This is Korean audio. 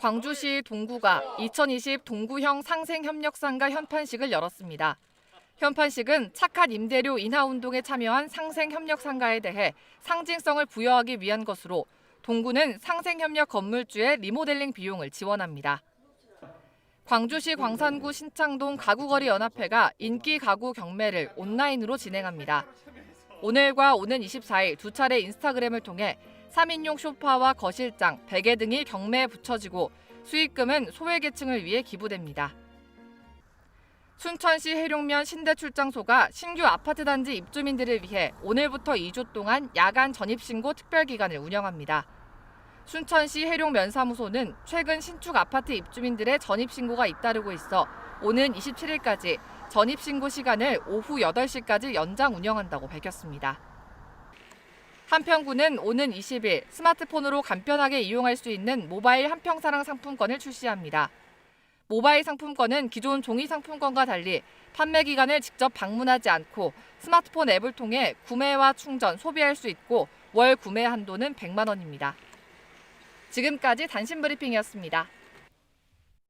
광주시 동구가 2020 동구형 상생협력상가 현판식을 열었습니다. 현판식은 착한 임대료 인하 운동에 참여한 상생협력상가에 대해 상징성을 부여하기 위한 것으로 동구는 상생협력 건물주의 리모델링 비용을 지원합니다. 광주시 광산구 신창동 가구거리 연합회가 인기 가구 경매를 온라인으로 진행합니다. 오늘과 오는 24일 두 차례 인스타그램을 통해 3인용 소파와 거실장, 베개 등이 경매에 붙여지고 수익금은 소외계층을 위해 기부됩니다. 순천시 해룡면 신대출장소가 신규 아파트 단지 입주민들을 위해 오늘부터 2주 동안 야간 전입신고 특별기간을 운영합니다. 순천시 해룡면사무소는 최근 신축 아파트 입주민들의 전입신고가 잇따르고 있어 오는 27일까지 전입신고 시간을 오후 8시까지 연장 운영한다고 밝혔습니다. 한평구는 오는 20일 스마트폰으로 간편하게 이용할 수 있는 모바일 한평사랑 상품권을 출시합니다. 모바일 상품권은 기존 종이 상품권과 달리 판매 기간을 직접 방문하지 않고 스마트폰 앱을 통해 구매와 충전, 소비할 수 있고 월 구매 한도는 100만 원입니다. 지금까지 단신 브리핑이었습니다.